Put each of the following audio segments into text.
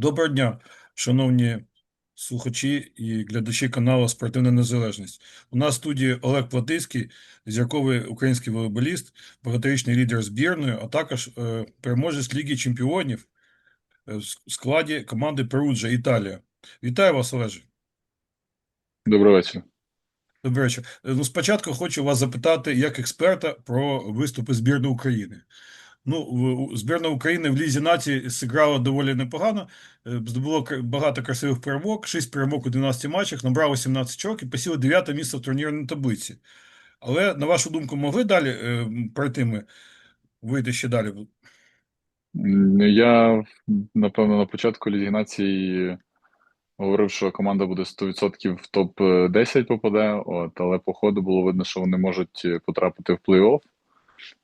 Доброго дня, шановні слухачі і глядачі каналу Спортивна Незалежність. У нас в студії Олег Платицький, зірковий український волейболіст, багаторічний лідер збірної, а також е, переможець Ліги Чемпіонів е, в складі команди Перуджа Італія. Вітаю вас, Олеже. Добрий вечір. Добрий вечір. Е, Ну, спочатку хочу вас запитати як експерта про виступи збірної України. Ну, збірна України в Лізі нації зіграла доволі непогано, е, здобуло багато красивих перемог, 6 перемог у 12 матчах, набрало 17 очок і посіло 9 місце в турнірній таблиці. Але, на вашу думку, могли далі е, пройти ми, вийти ще далі? Я, напевно, на початку Ліги Націй говорив, що команда буде 100% в топ-10 попаде, от, але по ходу було видно, що вони можуть е, потрапити в плей-офф.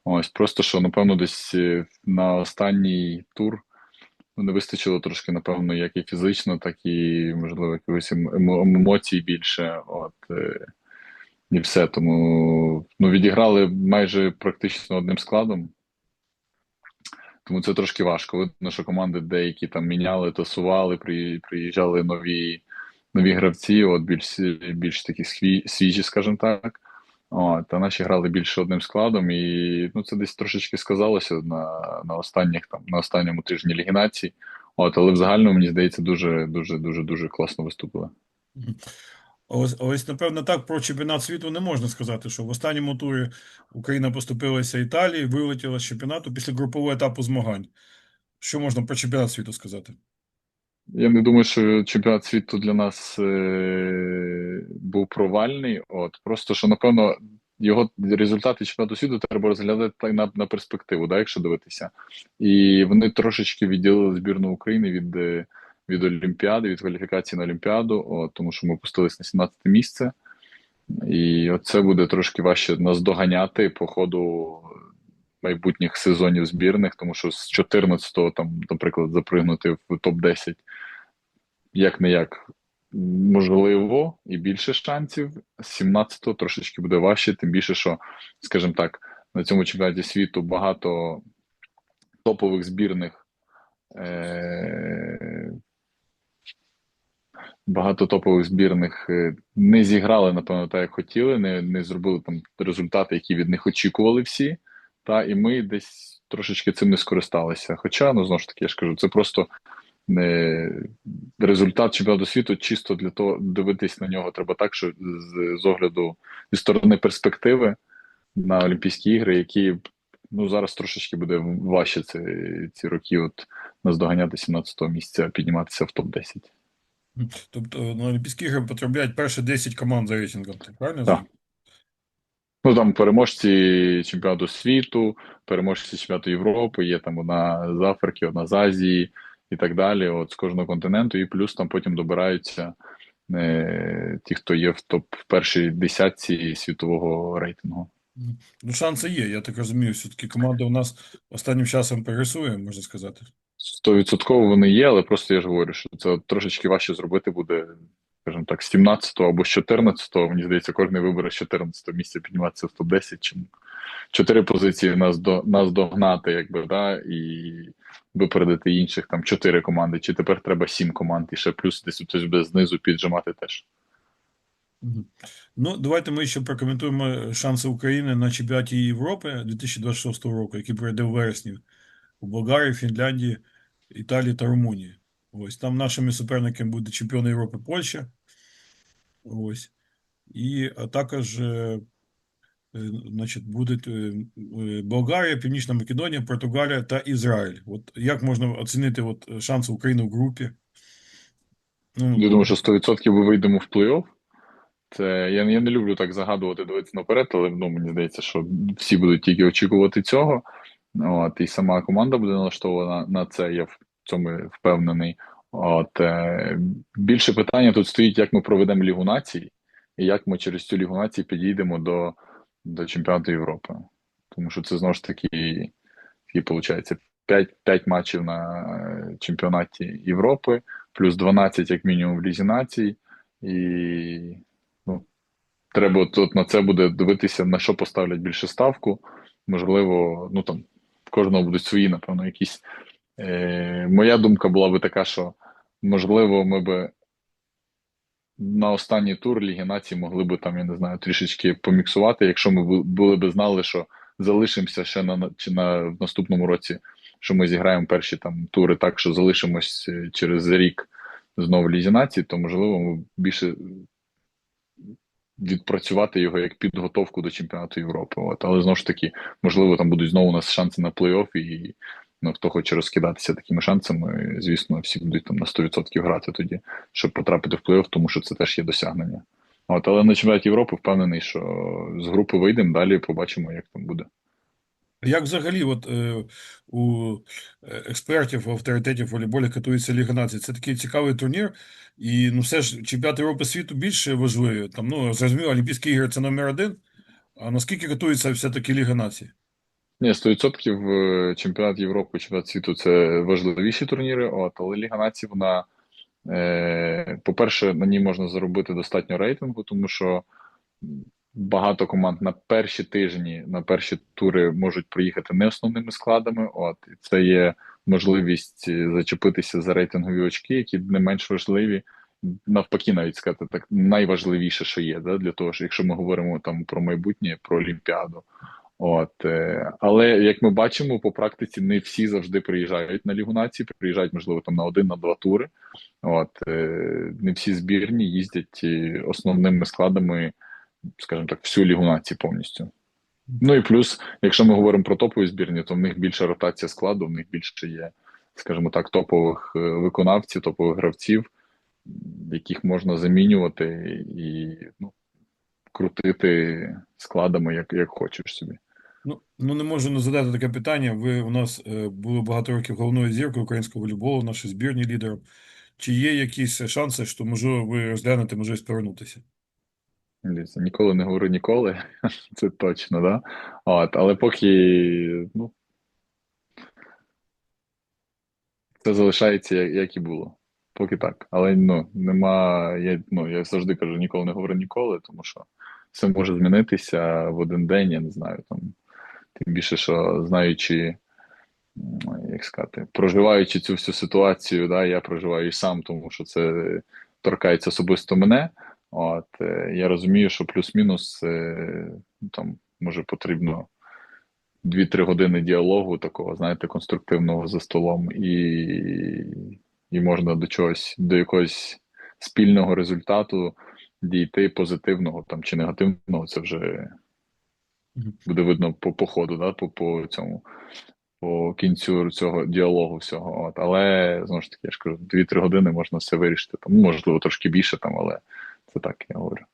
Ось, просто що, напевно, десь е, на останній тур не вистачило трошки, напевно, як і фізично, так і, можливо, якихось ем- емоцій більше. От, е, і все. Тому ну, відіграли майже практично одним складом. Тому це трошки важко. Видно, що команди деякі там міняли, тасували, приїжджали нові, нові гравці, от більш, більш такі свіжі, скажімо так. От, а наші грали більше одним складом, і ну, це десь трошечки сказалося на, на останніх там на останньому тижні Ліги Націй. От, але в загальному, мені здається, дуже дуже дуже дуже класно виступили. Ось, ось, напевно, так про чемпіонат світу не можна сказати, що в останньому турі Україна поступилася Італії, вилетіла з чемпіонату після групового етапу змагань. Що можна про чемпіонат світу сказати? Я не думаю, що чемпіонат світу для нас е, був провальний. От просто що напевно його результати чемпіонату світу треба розглядати на, на перспективу, да, якщо дивитися. І вони трошечки відділили збірну України від, е, від Олімпіади, від кваліфікації на Олімпіаду, от, тому що ми опустились на 17 місце. І оце буде трошки важче нас доганяти по ходу майбутніх сезонів збірних, тому що з 14-го, там, наприклад, запригнути в топ-10 як не як можливо і більше шансів. З 17-го трошечки буде важче, тим більше, що, скажімо так, на цьому чемпіонаті світу багато топових збірних. Е- Багато топових збірних е, не зіграли, напевно, так, як хотіли, не, не зробили там результати, які від них очікували всі. Та, і ми десь трошечки цим не скористалися. Хоча, ну знову ж таки, я ж кажу, це просто не результат чемпіонату світу, чисто для того дивитись на нього треба так, що з, з огляду зі сторони перспективи на Олімпійські ігри, які ну зараз трошечки буде важче ці, ці роки, от нас доганяти 17-го місця, підніматися в топ-10. Тобто на Олімпійські ігри потрапляють перші 10 команд за рейтингом, так правильно? Так. Ну там переможці чемпіонату світу, переможці чемпіонату Європи, є там одна з Африки, одна з Азії і так далі. От з кожного континенту, і плюс там потім добираються е, ті, хто є в топ першій десятці світового рейтингу. Ну, шанси є, я так розумію, все-таки команда у нас останнім часом прогресує, можна сказати. Стовідсотково вони є, але просто я ж говорю, що це трошечки важче зробити буде, скажімо так, з 17-го або з 14-го. Мені здається, кожен вибере з 14-го місця підніматися в топ-10, чим чотири позиції нас до нас догнати, якби да, і випередити інших там чотири команди. Чи тепер треба сім команд, і ще плюс десь хтось буде знизу піджимати теж. Ну, давайте ми ще прокоментуємо шанси України на чемпіонаті Європи 2026 року, який пройде в вересні у Болгарії, Фінляндії, Італії та Румунії. Ось там нашими суперниками буде чемпіон Європи Польща. Ось. І також е, значить, будуть е, е, Болгарія, Північна Македонія, Португалія та Ізраїль. От як можна оцінити от шанси України в групі? Ну, Я думаю, що 100% ми вийдемо в плей-офф. Це я, я не люблю так загадувати, дивитися наперед, але ну, мені здається, що всі будуть тільки очікувати цього. От, і сама команда буде налаштована на це, я в цьому впевнений. От, е, більше питання тут стоїть, як ми проведемо Лігу націй, і як ми через цю Лігу націй підійдемо до, до чемпіонату Європи. Тому що це знову ж таки, такі, виходить, 5, 5 матчів на е, чемпіонаті Європи, плюс 12, як мінімум, в Лізі націй. І ну, треба от на це буде дивитися, на що поставлять більше ставку. Можливо, ну там в кожного будуть свої, напевно, якісь. Е, моя думка була би така, що можливо, ми би на останній тур Ліги Націй могли би там, я не знаю, трішечки поміксувати, якщо ми були би знали, що залишимося ще на чи на в наступному році, що ми зіграємо перші там тури так, що залишимось е, через рік знову в Лізі Націй, то можливо ми більше відпрацювати його як підготовку до чемпіонату Європи. От. Але знову ж таки, можливо, там будуть знову у нас шанси на плей-офф, і ну, хто хоче розкидатися такими шансами, звісно, всі будуть там на 100% грати тоді, щоб потрапити в плей-офф, тому що це теж є досягнення. От, але на чемпіонаті Європи впевнений, що з групи вийдемо, далі побачимо, як там буде. Як взагалі, от е, у е, експертів, авторитетів волейболі катується Ліга націй? Це такий цікавий турнір, і ну все ж чемпіонат Європи світу більше важливі. Там, ну, зрозуміло, Олімпійські ігри це номер один. А наскільки катується все-таки Ліга націй? Ні, 100% е, чемпіонат Європи, чемпіонат світу це важливіші турніри, от, але Ліга Націй, вона, е, по-перше, на ній можна заробити достатньо рейтингу, тому що багато команд на перші тижні, на перші тури можуть приїхати не основними складами. От, і це є можливість е, зачепитися за рейтингові очки, які не менш важливі. Навпаки, навіть сказати так, найважливіше, що є, да, для того, що якщо ми говоримо там про майбутнє, про Олімпіаду. От, е, але як ми бачимо, по практиці не всі завжди приїжджають на Лігу націй, приїжджають, можливо, там на один, на два тури. От, е, не всі збірні їздять е, основними складами, скажімо так, всю Лігу націй повністю. Ну і плюс, якщо ми говоримо про топові збірні, то в них більша ротація складу, в них більше є, скажімо так, топових виконавців, топових гравців, яких можна замінювати і ну, крутити складами, як, як хочеш собі. Ну, ну не можу не задати таке питання. Ви у нас е, були багато років головною зіркою українського волейболу, в нашій збірні лідером. Чи є якісь шанси, що можливо ви розглянете можливість повернутися? Дивіться, ніколи не говорю ніколи, це точно, да? От, але поки, ну, це залишається як, як і було. Поки так. Але ну, нема, я, ну, я завжди кажу, ніколи не говорю ніколи, тому що все може змінитися в один день, я не знаю, там, тим більше, що знаючи, як сказати, проживаючи цю всю ситуацію, да, я проживаю і сам, тому що це торкається особисто мене. От, е, я розумію, що плюс-мінус е, там може потрібно 2-3 години діалогу, такого, знаєте, конструктивного за столом, і, і можна до чогось, до якогось спільного результату дійти позитивного там чи негативного, це вже. Буде видно по, по ходу, да, по, по цьому. По кінцю цього діалогу всього. От. Але знову ж таки, я ж кажу, 2-3 години можна все вирішити. Там, ну, можливо, трошки більше там, але це так я говорю.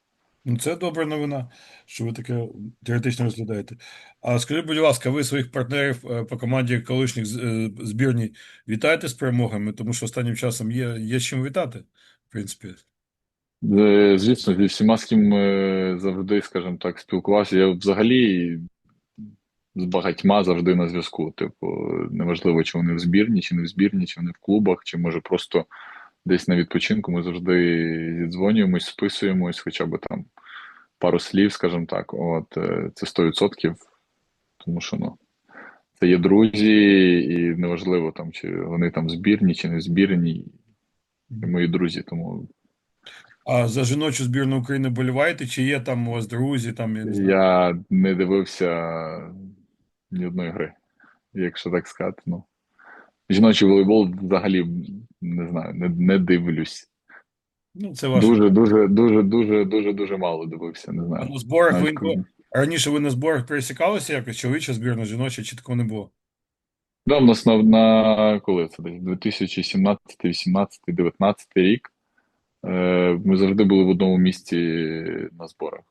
Ну, це добра новина, що ви таке теоретично розглядаєте. А скажіть, будь ласка, ви своїх партнерів е, по команді колишніх е, збірні вітаєте з перемогами, тому що останнім часом є, є з чим вітати, в принципі. Е, Звісно, зі всіма, з ким завжди, скажімо так, спілкувався. Я взагалі з багатьма завжди на зв'язку. Типу, неважливо, чи вони в збірні, чи не в збірні, чи вони в клубах, чи може просто десь на відпочинку. Ми завжди зідзвонюємось, списуємось, хоча б там пару слів, скажімо так. От е, це 100%, тому що ну. Це є друзі, і неважливо там, чи вони там збірні, чи не збірні, мої друзі, тому А за жіночу збірну України боліваєте? Чи є там у вас друзі? Там, я не знаю. Я не дивився ні одної гри, якщо так сказати. Ну. Жіночий волейбол взагалі не знаю, не, не дивлюсь. Ну, це ваше. Дуже, дуже, дуже, дуже, дуже, дуже мало дивився. Не А знаю. на зборах ви Навіть раніше ви на зборах пересікалися якось? Чоловіча збірна, жіноча, чи такого не було? Да, в нас на, на коли це десь 2017, 18, 19 рік. Е, ми завжди були в одному місці на зборах.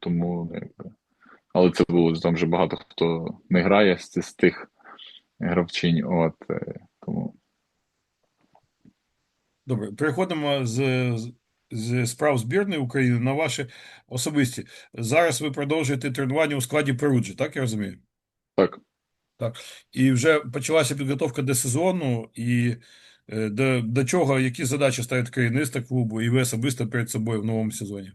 Тому, ну. Але це було там вже багато хто не грає з, з тих гравчинь. От, е, тому Добре, переходимо з, з, справ збірної України на ваші особисті. Зараз ви продовжуєте тренування у складі Перуджі, так я розумію? так. Так. І вже почалася підготовка до сезону, і до, до чого, які задачі ставить керівництво клубу і ви особисто перед собою в новому сезоні?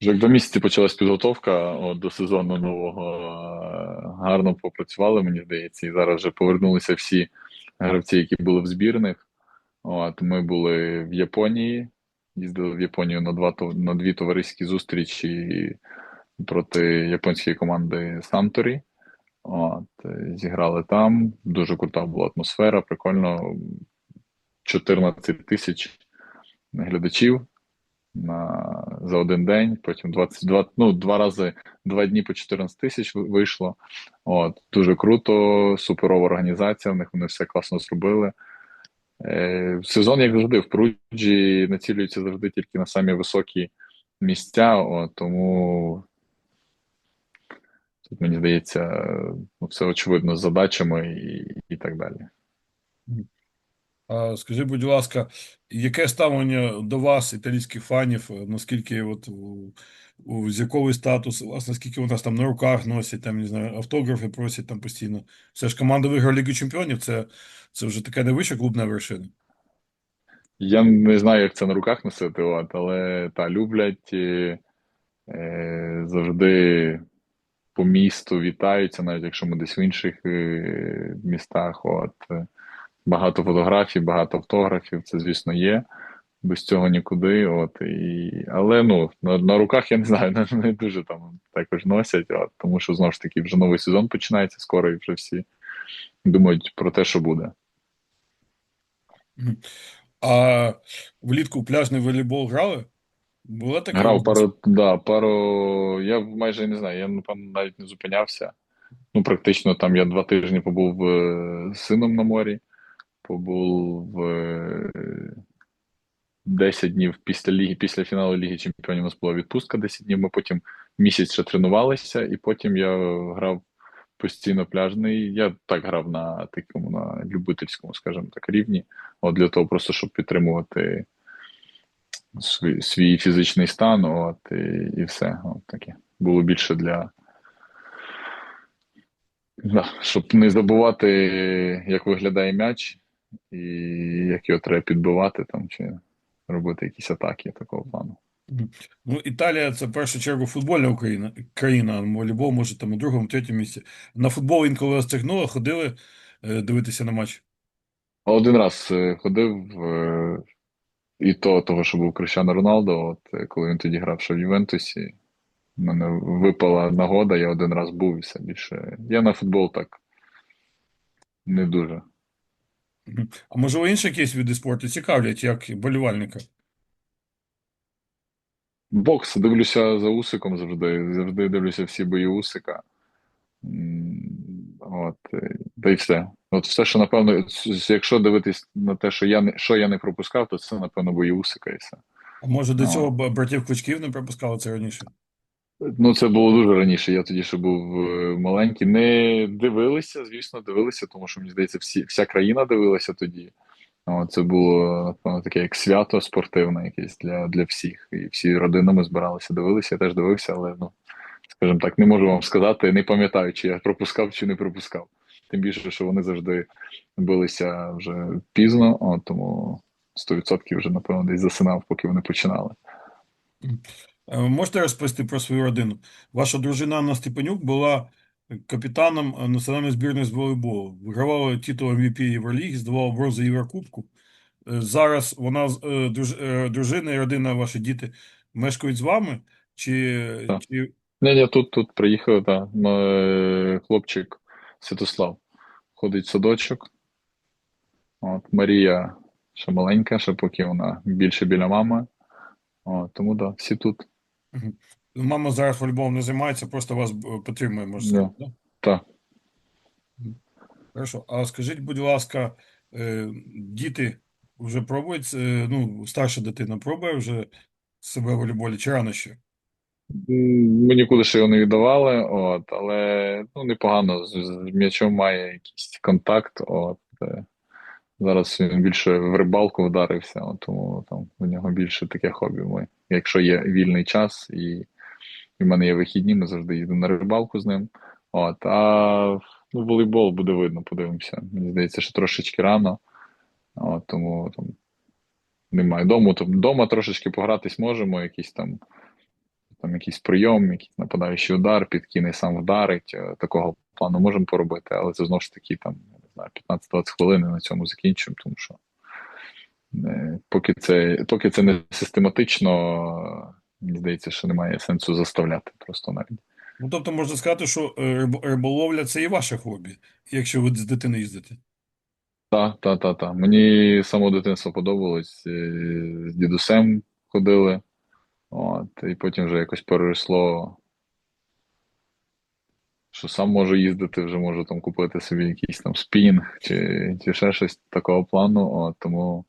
Вже як два місяці почалась підготовка от, до сезону нового. Е, Гарно попрацювали, мені здається, і зараз вже повернулися всі гравці, які були в збірних. От, ми були в Японії, їздили в Японію на два на дві товариські зустрічі проти японської команди Санторі. От, е, зіграли там. Дуже крута була атмосфера, прикольно. 14 тисяч глядачів на, за один день, потім 22, ну, два рази, два дні по 14 тисяч вийшло. От, дуже круто, суперова організація, в них вони все класно зробили. Е, сезон, як завжди, в Пруджі націлюється завжди тільки на самі високі місця, от, тому тут, мені здається, ну, все очевидно з задачами і, і так далі. Скажи, будь ласка, яке ставлення до вас, італійських фанів, наскільки от у зірковий статус, вас, наскільки нас там на руках носять, там, не знаю, автографи просять там постійно. Все ж команда виграла Лігу Чемпіонів, це, це вже така найвища клубна вершина. Я не знаю, як це на руках носити, от, але та люблять е, е, завжди по місту вітаються, навіть якщо ми десь в інших е, містах. От, багато фотографій, багато автографів, це, звісно, є. Без цього нікуди. От, і, але ну, на, на руках я не знаю, не, не дуже там також носять, от, тому що знову ж таки вже новий сезон починається скоро, і вже всі думають про те, що буде. А влітку пляжний волейбол грали? Була така Грав пару, да, пару. Я майже не знаю, я напевно навіть не зупинявся. Ну, практично там я два тижні побув е, з сином на морі, побув е, 10 днів після ліги, після фіналу Ліги Чемпіонів у нас була відпустка 10 днів. Ми потім місяць ще тренувалися, і потім я грав постійно пляжний. Я так грав на такому на любительському, скажімо так, рівні. От для того, просто щоб підтримувати свій, свій фізичний стан, от і, і все. От таке. Було більше для. Да, щоб не забувати, як виглядає м'яч, і як його треба підбивати там, чи робити якісь атаки такого плану. Ну, Італія це в першу чергу футбольна Україна, країна, волейбол може там у другому, третьому місці. На футбол інколи вас ходили е, дивитися на матч. Один раз е, ходив, е, і то того, що був Крещано Роналдо, от коли він тоді грав ще в Ювентусі, в мене випала нагода, я один раз був і все більше. Я на футбол так не дуже. А можливо, інші якісь види спорту цікавлять, як болівальника? Бокс дивлюся за Усиком завжди. Завжди дивлюся всі бої Усика. От, та й все. От все, що напевно, якщо дивитись на те, що я не що я не пропускав, то це напевно бої Усика і все. А може до цього б- братів Кличків не пропускали це раніше? Ну, це було дуже раніше. Я тоді ще був е, маленький. Не дивилися, звісно, дивилися, тому що мені здається, всі, вся країна дивилася тоді. О, це було напевно таке як свято спортивне, якесь для, для всіх. І всі родинами збиралися, дивилися. Я теж дивився, але ну, скажімо так, не можу вам сказати, не пам'ятаю, чи я пропускав, чи не пропускав. Тим більше, що вони завжди билися вже пізно, о, тому 100% вже, напевно, десь засинав, поки вони починали. Е, Можете розповісти про свою родину? Ваша дружина Анна Степанюк була капітаном е, національної збірної з волейболу. Вигравала титул MVP Євроліги, здавала бронзу Єврокубку. Е, Зараз вона, дружина і родина, ваші діти мешкають з вами? Чи, Так. чи Ні, ні, тут, тут приїхав, та, м, хлопчик Святослав ходить в садочок. От, Марія ще маленька, ще поки вона більше біля мами. От, тому да, всі тут. Мама зараз волейболом не займається, просто вас е, підтримує, можна сказати? да? Так. Хорошо. А скажіть, будь ласка, е, діти вже пробують, е, ну, старша дитина пробує вже себе в волейболі, чи рано ще? Ми нікуди ще його не віддавали, от, але ну, непогано з, з м'ячом має якийсь контакт. От. Зараз він більше в рибалку вдарився, тому там у нього більше таке хобі. Ми, якщо є вільний час і, і в мене є вихідні, ми завжди їдемо на рибалку з ним. От, а ну, волейбол буде видно, подивимося. Мені здається, що трошечки рано. От, тому там немає дому. Там, дома трошечки погратись можемо, якісь там там якийсь прийом, якийсь нападаючий удар, підкине сам вдарить. е, Такого плану можемо поробити, але це знову ж таки там, я 15-20 хвилин і на цьому закінчуємо, тому що е, поки це, поки це не систематично, мені здається, що немає сенсу заставляти просто навіть. Ну, тобто можна сказати, що е, риб- риболовля це і ваше хобі, якщо ви з дитини їздите. Та, та, та, та. Мені з самого дитинства подобалось. е, З дідусем ходили, от, і потім вже якось переросло, що сам можу їздити, вже можу там купити собі якийсь там спінг чи, чи ще щось такого плану. От, тому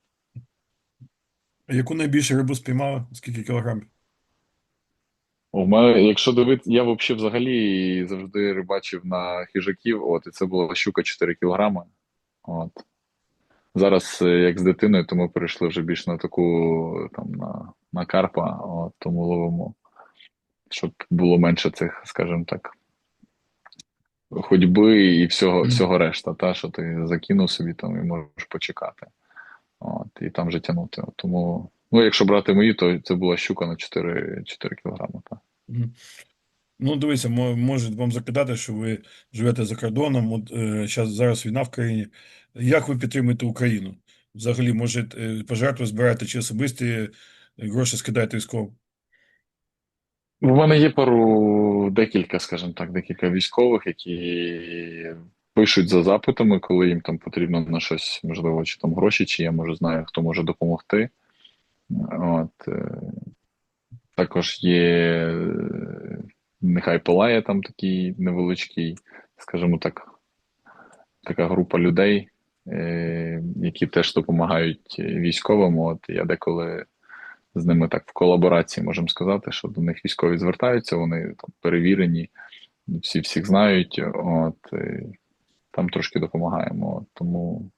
Яку найбільше рибу спіймали? Скільки кілограмів? у мене, якщо дивитися, я взагалі взагалі завжди рибачив на хижаків, от, і це була щука 4 кілограми. От. Зараз, е, як з дитиною, то ми перейшли вже більш на таку там на, на карпа, от, тому ловимо, щоб було менше цих, скажімо так, ходьби і всього, Мгм. всього решта, та, що ти закинув собі там і можеш почекати. От, і там вже тягнути. Тому, ну, якщо брати мої, то це була щука на 4, 4 кілограми. Та. Ну, дивіться, можуть вам закидати, що ви живете за кордоном, от е, зараз війна в країні. Як ви підтримуєте Україну? Взагалі, може, е, пожертви збираєте чи особисті е, гроші скидаєте військовим? У мене є пару, декілька, скажімо так, декілька військових, які пишуть за запитами, коли їм там потрібно на щось, можливо, чи там гроші, чи я може знаю, хто може допомогти. От, е, також є, е, нехай палає там такий невеличкий, скажімо так, така група людей, е, які теж допомагають військовим. От я деколи з ними так в колаборації можемо сказати, що до них військові звертаються, вони там перевірені, всі всіх знають. От і там трошки допомагаємо. Тому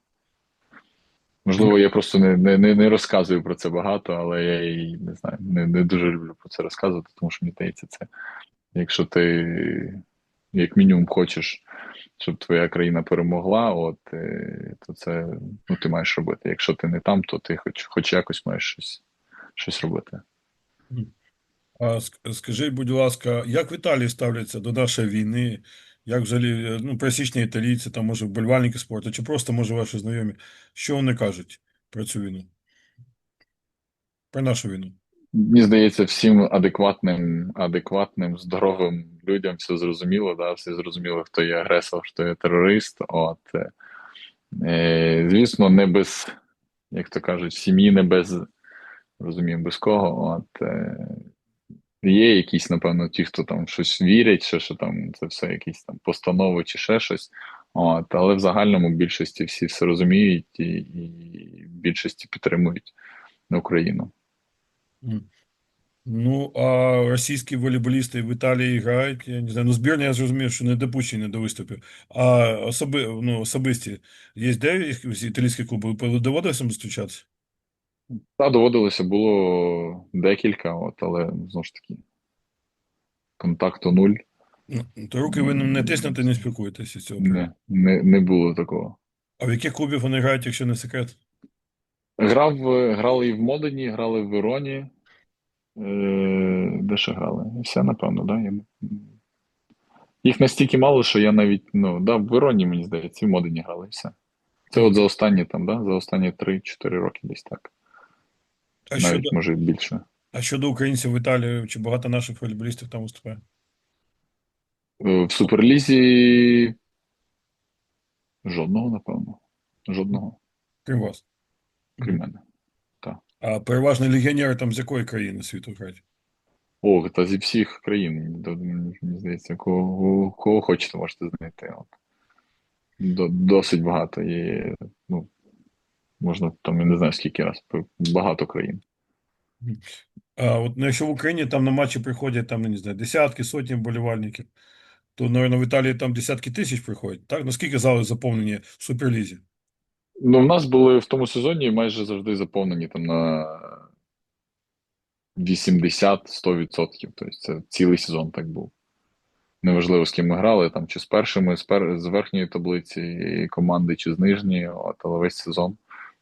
можливо, я просто не, не, не, не розказую про це багато, але я і не знаю, не, не дуже люблю про це розказувати, тому що мені здається, це якщо ти як мінімум хочеш. Щоб твоя країна перемогла, от е, то це ну ти маєш робити. Якщо ти не там, то ти хоч, хоч якось маєш щось, щось робити. Скажіть, будь ласка, як в Італії ставляться до нашої війни? Як взагалі, е, ну, пересічні італійці, там, може, вболівальники спорту, чи просто, може, ваші знайомі, що вони кажуть про цю війну? Про нашу війну? Мені здається, всім адекватним, адекватним, здоровим людям все зрозуміло, да, все зрозуміло, хто є агресор, хто є терорист. От, е, е, звісно, не без, як то кажуть, в сім'ї не без, розумію, без кого. От, е, є якісь, напевно, ті, хто там щось вірять, що, що там це все якісь там постанови чи ще щось. От, але в загальному більшості всі все розуміють і, і більшості підтримують Україну. Ну, а російські волейболісти в Італії грають, я не знаю, ну, збірні, я зрозумів, що не допущені до виступів. А особи, ну, особисті, є де італійські клуби? Доводилося зустрічатися? Та доводилося було декілька, от, але знову ж таки, контакту нуль. Ну, то руки ви не тиснете, не спілкуєтеся з цього. Не, не, не було такого. А в яких клубів вони грають, якщо не секрет? Грав, грали і в Модені, грали в Вероні. Е, де ще грали? Все, напевно, да? Я... Їх настільки мало, що я навіть, ну, да, в Вероні, мені здається, і в Модені грали, і все. Це от за останні там, да? За останні 3-4 роки десь так. А Навіть, щодо, може, більше. а щодо українців в Італії, чи багато наших волейболістів там виступає? Е, В Суперлізі жодного, напевно. Жодного, Крім вас. крім мене. Так. А переважно легіонери там з якої країни світу грають? О, та зі всіх країн, мені здається, кого, кого хочете, можете знайти. От. До, досить багато. І, ну, можна там, я не знаю скільки раз, багато країн. А от ну, якщо в Україні там на матчі приходять там, не знаю, десятки, сотні вболівальників, то, мабуть, в Італії там десятки тисяч приходять, так? Наскільки зали заповнені в Суперлізі? Ну, в нас були в тому сезоні майже завжди заповнені там на 80-100%. Тобто це цілий сезон так був. Неважливо, з ким ми грали, там, чи з першими, з, пер... з верхньої таблиці команди, чи з нижньої, от, але весь сезон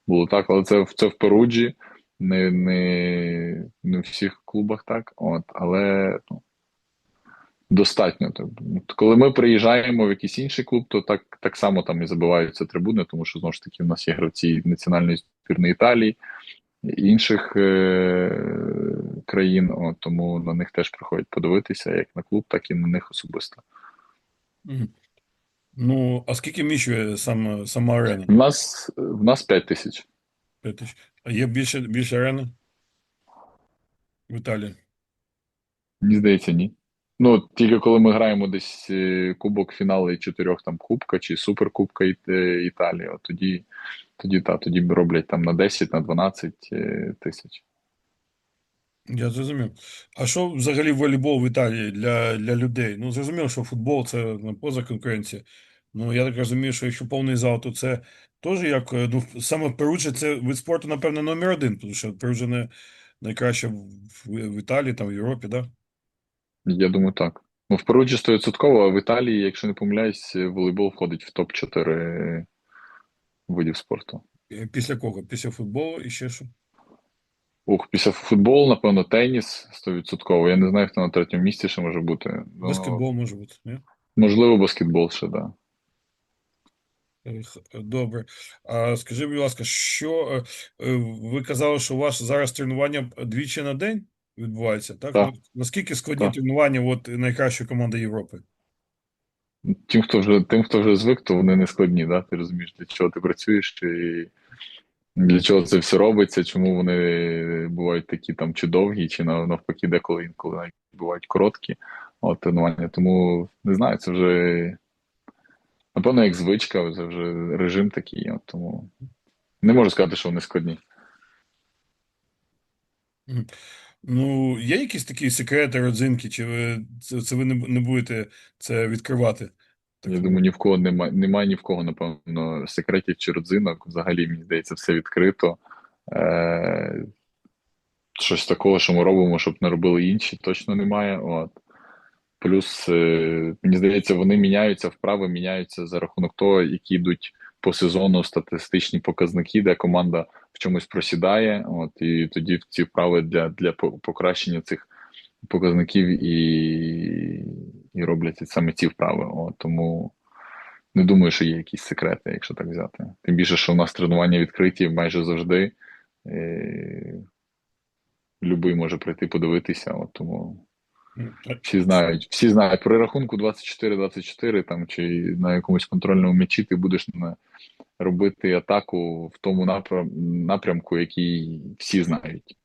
було так. Але це, це в Перуджі, не, не, не в всіх клубах так. От, але ну, достатньо. Коли ми приїжджаємо в якийсь інший клуб, то так, так само там і забиваються трибуни, тому що знову ж таки в нас є гравці національної збірної Італії, інших е- країн, О, тому на них теж приходять подивитися як на клуб, так і на них особисто. Ну, а скільки вміщує сам, сама арена? В нас в нас 5 тисяч. П'ять тисяч. А є більше, більше арени в Італії? Мені здається, ні. Ну, тільки коли ми граємо десь е, кубок фінали чотирьох там кубка чи суперкубка Іт- е, Італії, от тоді, тоді, та, тоді роблять там на 10, на 12 е, тисяч. Я зрозумів. А що взагалі волейбол в Італії для, для людей? Ну, зрозуміло, що футбол це ну, поза конкуренція. Ну, я так розумію, що якщо повний зал, то це теж як, е, ну, саме Перуджа це вид спорту, напевно, номер один, тому що Перуджа не найкраще в, в, в Італії, там, в Європі, да? Я думаю, так. Ну, в Перуджі 100%, а в Італії, якщо не помиляюсь, волейбол входить в топ-4 видів спорту. Е, Після кого? Після футболу і ще що? Ух, після футболу, напевно, теніс 100%. Я не знаю, хто на третьому місці ще може бути. Баскетбол може бути, ні? Можливо, баскетбол ще, так. Е, х- Добре. А скажи, будь ласка, що е, е, ви казали, що у вас зараз тренування двічі на день відбувається, так? Так. Наскільки складні Так. тренування от найкращої команди Європи? Тим, хто вже, тим, хто вже звик, то вони не складні, да? Ти розумієш, для чого ти працюєш і для чого це все робиться, чому вони бувають такі там чи довгі, чи навпаки, деколи інколи навіть бувають короткі от, тренування. Тому не знаю, це вже напевно як звичка, це вже режим такий. От, тому не можу сказати, що вони складні. Ну, є якісь такі секрети, родзинки, чи ви це, це ви не, будете це відкривати? Так, Я думаю, ні в кого немає, немає ні в кого, напевно, секретів чи родзинок. Взагалі, мені здається, все відкрито. Е, щось такого, що ми робимо, щоб не робили інші, точно немає. От. Плюс, е, мені здається, вони міняються, вправи міняються за рахунок того, які йдуть по сезону статистичні показники, де команда в чомусь просідає. От, і тоді ці вправи для, для покращення цих показників і, і роблять саме ці вправи. От, тому не думаю, що є якісь секрети, якщо так взяти. Тим більше, що у нас тренування відкриті майже завжди. Любий може прийти подивитися. От, тому всі знають, всі знають при рахунку 24-24 там чи на якомусь контрольному м'ячі ти будеш на, робити атаку в тому напрям, напрямку, який всі знають.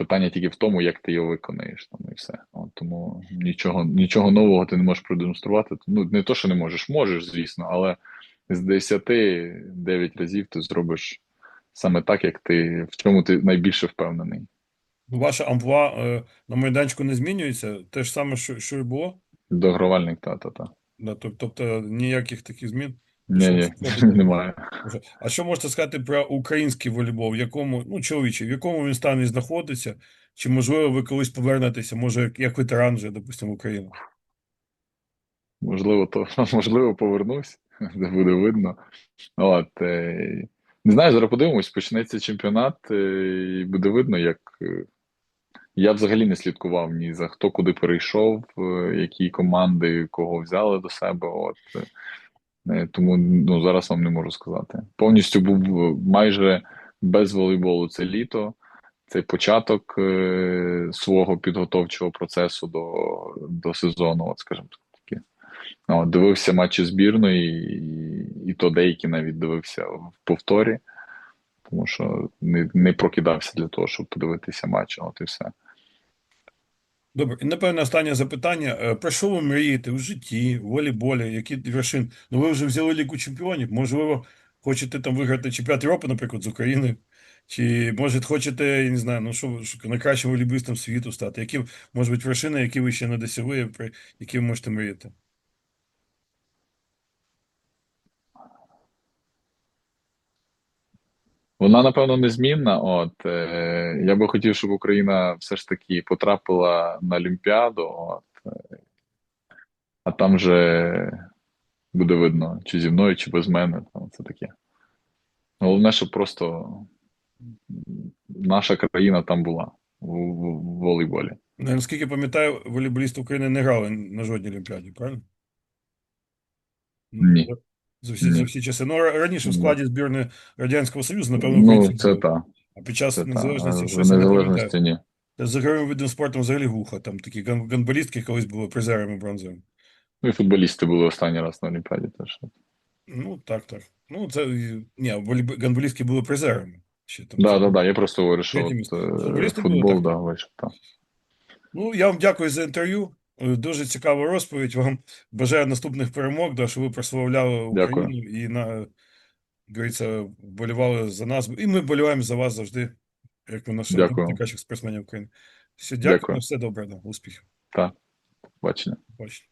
Питання тільки в тому, як ти його виконаєш там і все. От, тому нічого, нічого нового ти не можеш продемонструвати. Ну не то, що не можеш, можеш, звісно, але з 10 9 разів ти зробиш саме так, як ти в чому ти найбільше впевнений. Ваша амплуа е, на майданчику не змінюється? Те ж саме, що, що і було? Догравальник та-та-та. Да, тоб- тобто ніяких таких змін? Ні, ні, немає. А що можете сказати про український волейбол? В якому, ну, чоловічий, в якому він стані знаходиться? Чи, можливо, ви колись повернетеся, може, як- ветеран вже, допустимо, в Україну? Можливо, то можливо повернусь, буде видно. От, е, не знаю, зараз подивимось, почнеться чемпіонат, е, і буде видно, як. е, Я взагалі не слідкував ні за хто куди перейшов, е, які команди кого взяли до себе. От, тому ну, зараз вам не можу сказати. Повністю був е, майже без волейболу це літо, це початок е, свого підготовчого процесу до, до сезону, от, скажімо таки. Ну, дивився матчі збірної, і, і то деякі навіть дивився в повторі, тому що не, не прокидався для того, щоб подивитися матч, от і все. Добре, і напевне останнє запитання. Е, Про що ви мрієте в житті, в волейболі, які вершин? Ну, ви вже взяли Лігу чемпіонів, можливо, хочете там виграти чемпіонат Європи, наприклад, з України, чи, може, хочете, я не знаю, ну, що найкращим волейболістом світу стати? Які, може бути, вершини, які ви ще не досягли, про які ви можете мріяти? Вона, напевно, незмінна. От е, я би хотів, щоб Україна все ж таки потрапила на Олімпіаду, от, е, а там вже буде видно, чи зі мною, чи без мене. Там це таке. Головне, щоб просто наша країна там була в, в, в волейболі. Ну, Наскільки пам'ятаю, волейболісти України не грали на жодній Олімпіаді, правильно? Ну, Ні. За всі, за всі часи. Ну, раніше в складі збірної Радянського Союзу, напевно, Ну, це були. так. А під час Це незалежності щось незалежності ні. Та З ігровим видом спорту взагалі глухо. Там такі ган- гандболістки колись були призерами бронзовими. Ну і футболісти були останній раз на Олімпіаді теж. Ну, так, так. Ну, це, ні, гандболістки були призерами. Ще там. Да, да, да. Я просто говорю, що от, е, були, футбол, так. да, вийшов. Так. Ну, я вам дякую за інтерв'ю. Дуже цікава розповідь. Вам бажаю наступних перемог, да, щоб ви прославляли Дякую. Україну і на, говориться, вболівали за нас. І ми боліваємо за вас завжди, як ви наш Дякую. найкращих спортсменів України. Все, дякую, Дякую. все добре, да, успіхів. Так. Бачення. Бачите.